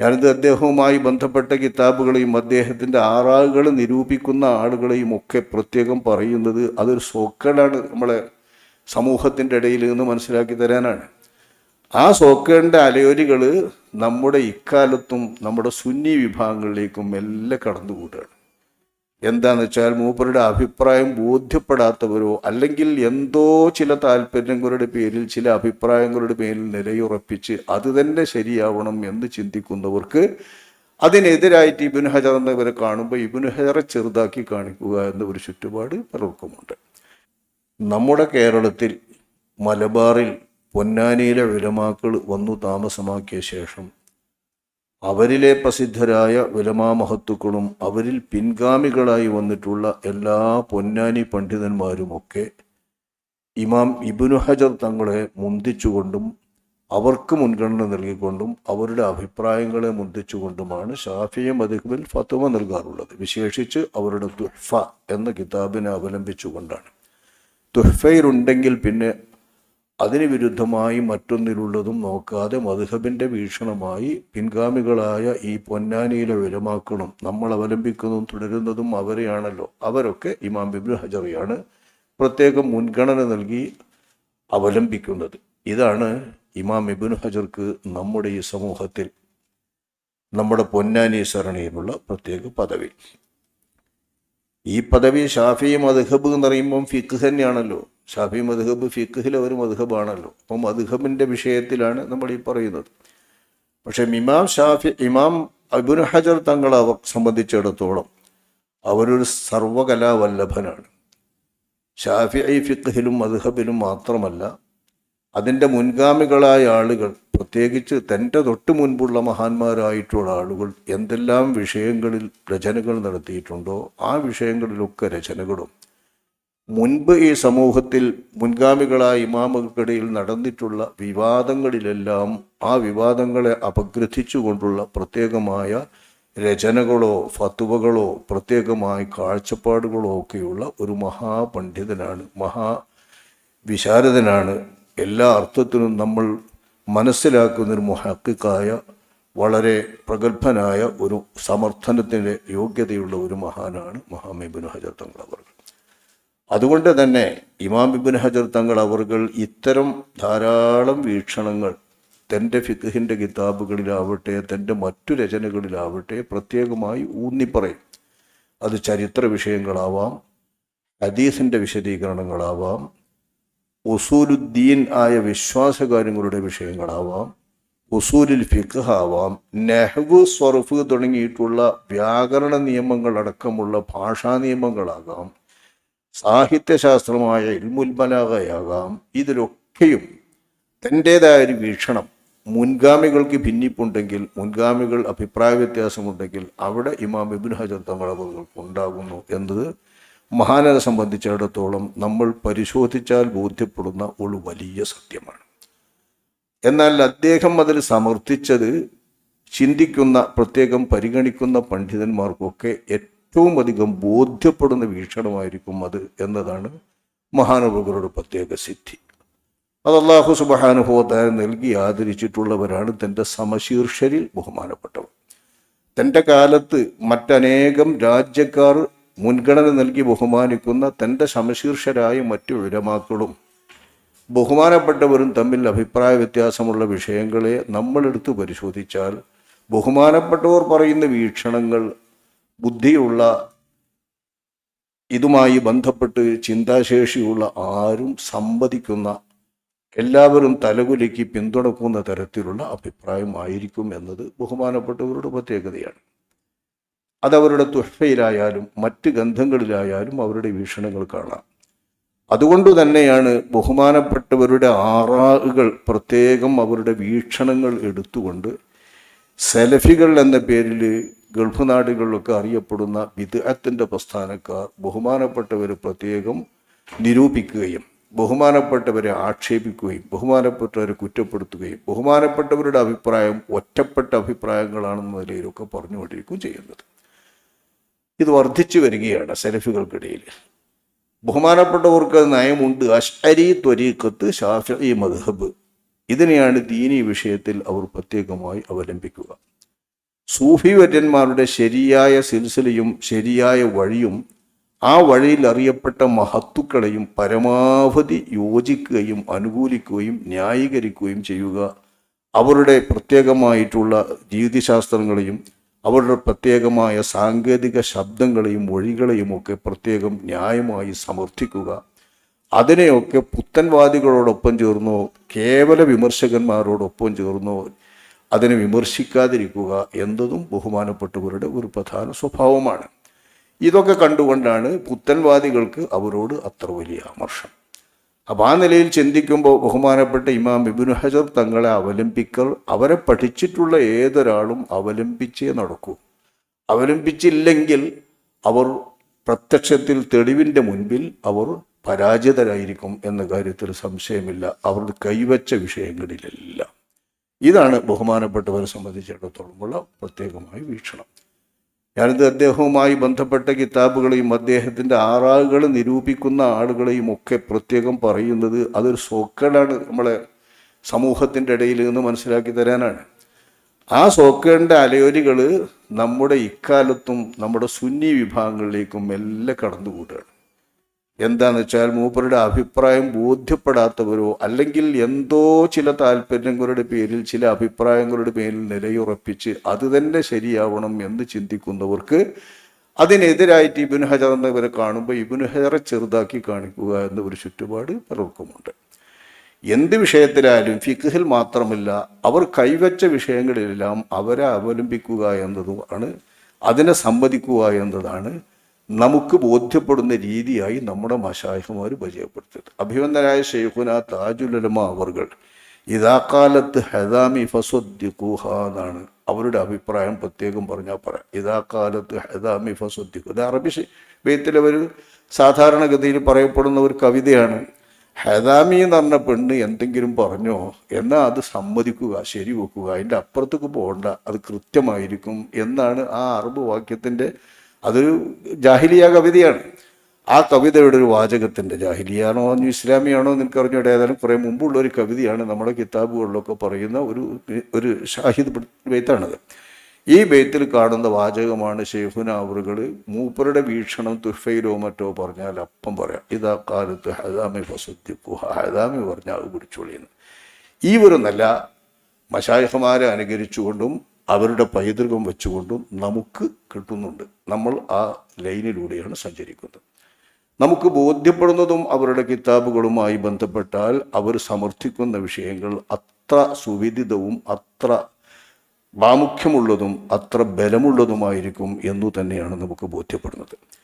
ഞാനിത് അദ്ദേഹവുമായി ബന്ധപ്പെട്ട കിതാബുകളെയും അദ്ദേഹത്തിന്റെ ആറാകൾ നിരൂപിക്കുന്ന ആളുകളെയും ഒക്കെ പ്രത്യേകം പറയുന്നത് അതൊരു സോക്കേടാണ് നമ്മളെ സമൂഹത്തിന്റെ ഇടയിൽ നിന്ന് മനസ്സിലാക്കി തരാനാണ്. ആ സോക്കേടിന്റെ അലയോലികൾ നമ്മുടെ ഇക്കാലത്തും നമ്മുടെ സുന്നി വിഭാഗങ്ങളിലേക്കും മെല്ലെ കടന്നുകൂടുകയാണ് എന്താന്ന് വെച്ചാൽ മൂപ്പരുടെ അഭിപ്രായം ബോധ്യപ്പെടാത്തവരോ അല്ലെങ്കിൽ എന്തോ ചില താല്പര്യങ്ങളുടെ പേരിൽ ചില അഭിപ്രായങ്ങളുടെ പേരിൽ നിലയുറപ്പിച്ച് അത് തന്നെ ശരിയാവണം എന്ന് ചിന്തിക്കുന്നവർക്ക് അതിനെതിരായിട്ട് ഇബിൻ ഹജർ എന്നവരെ കാണുമ്പോൾ ഇബിൻ ഹജറെ ചെറുതാക്കി കാണിക്കുക എന്ന ഒരു ചുറ്റുപാട് പലർക്കുമുണ്ട്. നമ്മുടെ കേരളത്തിൽ മലബാറിൽ പൊന്നാനിയിലെ വിലമാക്കൾ വന്നു താമസമാക്കിയ ശേഷം അവരിലെ പ്രസിദ്ധരായ വിലമാമഹത്തുക്കളും അവരിൽ പിൻഗാമികളായി വന്നിട്ടുള്ള എല്ലാ പൊന്നാനി പണ്ഡിതന്മാരുമൊക്കെ ഇമാം ഇബിനു ഹജർ തങ്ങളെ മുന്തിച്ചുകൊണ്ടും അവർക്ക് മുൻഗണന നൽകിക്കൊണ്ടും അവരുടെ അഭിപ്രായങ്ങളെ മുന്തിച്ചുകൊണ്ടുമാണ് ഷാഫിയ മധുബിൽ ഫത്തുവ നൽകാറുള്ളത്. വിശേഷിച്ച് അവരുടെ തുഹ്ഫ എന്ന കിതാബിനെ അവലംബിച്ചുകൊണ്ടാണ്. തുഹ്ഫയിലുണ്ടെങ്കിൽ പിന്നെ അതിന് വിരുദ്ധമായി മറ്റൊന്നിലുള്ളതും നോക്കാതെ മധുഹബിന്റെ വീക്ഷണമായി പിൻഗാമികളായ ഈ പൊന്നാനിയിലെ വിലമാക്കളും നമ്മൾ അവലംബിക്കുന്നതും തുടരുന്നതും അവരെയാണല്ലോ. അവരൊക്കെ ഇമാം ബിബിൻ ഹജറിയാണ്. പ്രത്യേകം മുൻഗണന നൽകി അവലംബിക്കുന്നത്. ഇതാണ് ഇമാം ഇബിൻ ഹജർക്ക് നമ്മുടെ ഈ സമൂഹത്തിൽ നമ്മുടെ പൊന്നാനി സരണിയിലുള്ള പ്രത്യേക പദവി. ഈ പദവി ഷാഫി മധുഹബ് എന്ന് പറയുമ്പം ഫിഖ് തന്നെയാണല്ലോ. ഷാഫി മധുഹബ് ഫിഖിലെ ഒരു മധുഹബാണല്ലോ അപ്പം മധുഹബിന്റെ വിഷയത്തിലാണ് നമ്മൾ ഈ പറയുന്നത്. പക്ഷേ ഇമാം ഷാഫി ഇമാം അബുൻ ഹജർ തങ്ങളെ സംബന്ധിച്ചിടത്തോളം അവരൊരു സർവകലാവല്ലഭനാണ്. ഷാഫി ഫിഖിലും മധുഹബിലും മാത്രമല്ല അതിന്റെ മുൻഗാമികളായ ആളുകൾ പ്രത്യേകിച്ച് തന്റെ തൊട്ട് മുൻപുള്ള മഹാന്മാരായിട്ടുള്ള ആളുകൾ എന്തെല്ലാം വിഷയങ്ങളിൽ രചനകൾ നടത്തിയിട്ടുണ്ടോ ആ വിഷയങ്ങളിലൊക്കെ രചനകളും. മുൻപ് ഈ സമൂഹത്തിൽ മുൻഗാമികളായ ഇമാമുകൾക്കിടയിൽ നടന്നിട്ടുള്ള വിവാദങ്ങളിലെല്ലാം ആ വിവാദങ്ങളെ അപഗ്രഥിച്ചുകൊണ്ടുള്ള പ്രത്യേകമായ രചനകളോ ഫത്തുവകളോ പ്രത്യേകമായ കാഴ്ചപ്പാടുകളോ ഒക്കെയുള്ള ഒരു മഹാപണ്ഡിതനാണ് മഹാ വിശാരദനാണ്. എല്ലാ അർത്ഥത്തിനും നമ്മൾ മനസ്സിലാക്കുന്ന ഒരു മുഹക്കിക്കായ വളരെ പ്രഗത്ഭനായ ഒരു സമർത്ഥനത്തിന്റെ യോഗ്യതയുള്ള ഒരു മഹാനാണ് മഹാമിബിൻ ഹജർ തങ്ങൾ അവർ. അതുകൊണ്ട് തന്നെ ഇമാം ഇബിൻ ഹജർ തങ്ങൾ അവർകൾ ഇത്തരം ധാരാളം വീക്ഷണങ്ങൾ തന്റെ ഫിഖിന്റെ കിതാബുകളിലാവട്ടെ തന്റെ മറ്റു രചനകളിലാവട്ടെ പ്രത്യേകമായി ഊന്നിപ്പറയും. അത് ചരിത്ര വിഷയങ്ങളാവാം ഹദീസിന്റെ വിശദീകരണങ്ങളാവാം ഉസൂലുദ്ദീൻ ആയ വിശ്വാസകാര്യങ്ങളുടെ വിഷയങ്ങളാവാം ഉസൂലിൽ ഫിഖ് ആവാം നെഹ്വ് സ്വറുഫ് തുടങ്ങിയിട്ടുള്ള വ്യാകരണ നിയമങ്ങൾ അടക്കമുള്ള ഭാഷാ നിയമങ്ങളാകാം സാഹിത്യശാസ്ത്രമായ ഇൽമുൽബലാകയാകാം ഇതിലൊക്കെയും തന്റേതായ ഒരു വീക്ഷണം. മുൻഗാമികൾക്ക് ഭിന്നിപ്പുണ്ടെങ്കിൽ മുൻഗാമികൾ അഭിപ്രായ വ്യത്യാസമുണ്ടെങ്കിൽ അവിടെ ഇമാം ഇബിൻ ഹജർ തങ്ങളെ ഉണ്ടാകുന്നു എന്നത് മഹാനനെ സംബന്ധിച്ചിടത്തോളം നമ്മൾ പരിശോധിച്ചാൽ ബോധ്യപ്പെടുന്ന ഒരു വലിയ സത്യമാണ്. എന്നാൽ അദ്ദേഹം അതിൽ സമർത്ഥിച്ചത് ചിന്തിക്കുന്ന പ്രത്യേകം പരിഗണിക്കുന്ന പണ്ഡിതന്മാർക്കൊക്കെ ഏറ്റവും അധികം ബോധ്യപ്പെടുന്ന വീക്ഷണമായിരിക്കും അത് എന്നതാണ് മഹാനുഭവരുടെ പ്രത്യേക സിദ്ധി. അത് അള്ളാഹു സുബഹാനുഭവത്തായ നൽകി ആദരിച്ചിട്ടുള്ളവരാണ് തന്റെ സമശീർഷരിൽ ബഹുമാനപ്പെട്ടവർ. തന്റെ കാലത്ത് മറ്റനേകം രാജ്യക്കാർ മുൻഗണന നൽകി ബഹുമാനിക്കുന്ന തന്റെ സമശീർഷരായ മറ്റു ഉലമാക്കളും ബഹുമാനപ്പെട്ടവരും തമ്മിൽ അഭിപ്രായ വ്യത്യാസമുള്ള വിഷയങ്ങളെ നമ്മളെടുത്ത് പരിശോധിച്ചാൽ ബഹുമാനപ്പെട്ടവർ പറയുന്ന വീക്ഷണങ്ങൾ ബുദ്ധിയുള്ള ഇതുമായി ബന്ധപ്പെട്ട് ചിന്താശേഷിയുള്ള ആരും സംവദിക്കുന്ന എല്ലാവരും തലകുലയ്ക്ക് പിന്തുണക്കുന്ന തരത്തിലുള്ള അഭിപ്രായമായിരിക്കും എന്നത് ബഹുമാനപ്പെട്ടവരുടെ പ്രത്യേകതയാണ്. അതവരുടെ തുഷ്ഫയിലായാലും മറ്റ് ഗന്ധങ്ങളിലായാലും അവരുടെ വീക്ഷണങ്ങൾ കാണാം. അതുകൊണ്ട് തന്നെയാണ് ബഹുമാനപ്പെട്ടവരുടെ ആറാകുകൾ പ്രത്യേകം അവരുടെ വീക്ഷണങ്ങൾ എടുത്തുകൊണ്ട് സെലഫികൾ എന്ന പേരിൽ ഗൾഫ് നാടുകളിലൊക്കെ അറിയപ്പെടുന്ന വിദഗ്ധത്തിന്റെ പ്രസ്ഥാനക്കാർ ബഹുമാനപ്പെട്ടവർ പ്രത്യേകം നിരൂപിക്കുകയും ബഹുമാനപ്പെട്ടവരെ ആക്ഷേപിക്കുകയും ബഹുമാനപ്പെട്ടവരെ കുറ്റപ്പെടുത്തുകയും ബഹുമാനപ്പെട്ടവരുടെ അഭിപ്രായം ഒറ്റപ്പെട്ട അഭിപ്രായങ്ങളാണെന്ന നിലയിലൊക്കെ പറഞ്ഞുകൊണ്ടിരിക്കുകയും ചെയ്യുന്നത്. ഇത് വർദ്ധിച്ചു വരികയാണ് സെലഫികൾക്കിടയിൽ. ബഹുമാനപ്പെട്ടവർക്ക് നയമുണ്ട്. അഷ്അരി ത്വരീക്കത്ത് ഷാഫി മദ്ഹബ്. ഇതിനെയാണ് ദീനി വിഷയത്തിൽ അവർ പ്രത്യേകമായി അവലംബിക്കുക. സൂഫി വര്യന്മാരുടെ ശരിയായ സിൽസിലയും ശരിയായ വഴിയും ആ വഴിയിൽ അറിയപ്പെട്ട മഹത്തുക്കളെയും പരമാവധി യോജിക്കുകയും അനുകൂലിക്കുകയും ന്യായീകരിക്കുകയും ചെയ്യുക. അവരുടെ പ്രത്യേകമായിട്ടുള്ള രീതിശാസ്ത്രങ്ങളെയും അവരുടെ പ്രത്യേകമായ സാങ്കേതിക ശബ്ദങ്ങളെയും മൊഴികളെയും ഒക്കെ പ്രത്യേകം ന്യായമായി സമർത്ഥിക്കുക. അതിനെയൊക്കെ പുത്തൻവാദികളോടൊപ്പം ചേർന്നോ കേവല വിമർശകന്മാരോടൊപ്പം ചേർന്നോ അതിനെ വിമർശിക്കാതിരിക്കുക എന്നതും ബഹുമാനപ്പെട്ടവരുടെ ഒരു പ്രധാന സ്വഭാവമാണ്. ഇതൊക്കെ കണ്ടുകൊണ്ടാണ് പുത്തൻവാദികൾക്ക് അവരോട് അത്ര വലിയ അമർഷം അപ്പം ആ നിലയിൽ ചിന്തിക്കുമ്പോൾ ബഹുമാനപ്പെട്ട ഇമാം ഇബിനു ഹജർ തങ്ങളെ അവലംബിക്കൽ അവരെ പഠിച്ചിട്ടുള്ള ഏതൊരാളും അവലംബിച്ചേ നടക്കൂ. അവലംബിച്ചില്ലെങ്കിൽ അവർ പ്രത്യക്ഷത്തിൽ തെളിവിന്റെ മുൻപിൽ അവർ പരാജിതരായിരിക്കും എന്ന കാര്യത്തിൽ സംശയമില്ല. അവർ കൈവച്ച വിഷയങ്ങളിലെല്ലാം. ഇതാണ് ബഹുമാനപ്പെട്ടവരെ സംബന്ധിച്ചിടത്തോളമുള്ള പ്രത്യേകമായ വീക്ഷണം. ഞാനിത് അദ്ദേഹവുമായി ബന്ധപ്പെട്ട കിതാബുകളെയും അദ്ദേഹത്തിന്റെ ആറാകുകൾ നിരൂപിക്കുന്ന ആളുകളെയും ഒക്കെ പ്രത്യേകം പറയുന്നത് അതൊരു സോക്കേടാണ് നമ്മളെ സമൂഹത്തിന്റെ ഇടയിൽ നിന്ന് മനസ്സിലാക്കി തരാനാണ്. ആ സോക്കേടിന്റെ അലയോലികൾ നമ്മുടെ ഇക്കാലത്തും നമ്മുടെ സുന്നി വിഭാഗങ്ങളിലേക്കും എല്ലാം കടന്നുകൂടുകയാണ് എന്താന്ന് വെച്ചാൽ മൂപ്പരുടെ അഭിപ്രായം ബോധ്യപ്പെടാത്തവരോ അല്ലെങ്കിൽ എന്തോ ചില താല്പര്യങ്ങളുടെ പേരിൽ ചില അഭിപ്രായങ്ങളുടെ പേരിൽ നിലയുറപ്പിച്ച് അത് തന്നെ ശരിയാവണം എന്ന് ചിന്തിക്കുന്നവർക്ക് അതിനെതിരായിട്ട് ഇബിൻ ഹജർ എന്നവരെ കാണുമ്പോൾ ഇബിൻ ഹജറെ ചെറുതാക്കി കാണിക്കുക എന്ന ഒരു ചുറ്റുപാട് പലർക്കുമുണ്ട്. എന്ത് വിഷയത്തിലായാലും ഫിഖിൽ മാത്രമല്ല അവർ കൈവച്ച വിഷയങ്ങളിലെല്ലാം അവരെ അവലംബിക്കുക എന്നതുമാണ് അതിനെ സമ്മതിക്കുക എന്നതാണ് നമുക്ക് ബോധ്യപ്പെടുന്ന രീതിയായി നമ്മുടെ മഷാഹിമാർ പരിചയപ്പെടുത്തിയത്. അഭിവന്ദനായ ഷെയ്ഖുന താജുലമ അവർകൾ ഇതാക്കാലത്ത് ഹെദാമി ഫസ്വദ്ദിഖൂഹ എന്നാണ് അവരുടെ അഭിപ്രായം പ്രത്യേകം പറഞ്ഞാൽ പറയാം ഇതാക്കാലത്ത് ഹെദാമി ഫസ്വദ്ദിഖു ഇത് അറബി വേത്തിലെ ഒരു സാധാരണഗതിയിൽ പറയപ്പെടുന്ന ഒരു കവിതയാണ്. ഹദാമി എന്ന് പറഞ്ഞ പെണ്ണ് എന്തെങ്കിലും പറഞ്ഞോ എന്നാൽ അത് സമ്മതിക്കുക ശരി വെക്കുക അതിന്റെ അപ്പുറത്തേക്ക് പോകണ്ട അത് കൃത്യമായിരിക്കും എന്നാണ് ആ അറബ് വാക്യത്തിന്റെ അതൊരു ജാഹിലിയ കവിതയാണ്. ആ കവിതയുടെ ഒരു വാചകത്തിന്റെ ജാഹിലിയാണോ ഇസ്ലാമിയാണോ നിനക്ക് അറിഞ്ഞൂടെ ഏതായാലും കുറേ മുമ്പുള്ള ഒരു കവിതയാണ് നമ്മുടെ കിതാബുകളിലൊക്കെ പറയുന്ന ഒരു ഒരു ഷാഹിദ് ബെയ്ത്താണത്. ഈ ബെയ്ത്തിൽ കാണുന്ന വാചകമാണ് ഷെയ്ഖുന അവറുകൾ മൂപ്പരുടെ വീക്ഷണം തുഫയിലോ മറ്റോ പറഞ്ഞാൽ അപ്പം പറയാം. ഇതാ കാലത്ത് ഹദാമി ഫസുദ്ദിഖു ഹദാമി പറഞ്ഞാൽ പിടിച്ചോളിയെന്ന്. ഈ ഒരു നല്ല മഷായഹമാരെ അനുകരിച്ചുകൊണ്ടും അവരുടെ പൈതൃകം വെച്ചുകൊണ്ടും നമുക്ക് കിട്ടുന്നുണ്ട്. നമ്മൾ ആ ലൈനിലൂടെയാണ് സഞ്ചരിക്കുന്നത്. നമുക്ക് ബോധ്യപ്പെടുന്നതും അവരുടെ കിതാബുകളുമായി ബന്ധപ്പെട്ടാൽ അവർ സമർത്ഥിക്കുന്ന വിഷയങ്ങൾ അത്ര സുവിദിതവും അത്ര പ്രാമുഖ്യമുള്ളതും അത്ര ബലമുള്ളതുമായിരിക്കും എന്നു തന്നെയാണ് നമുക്ക് ബോധ്യപ്പെടുന്നത്.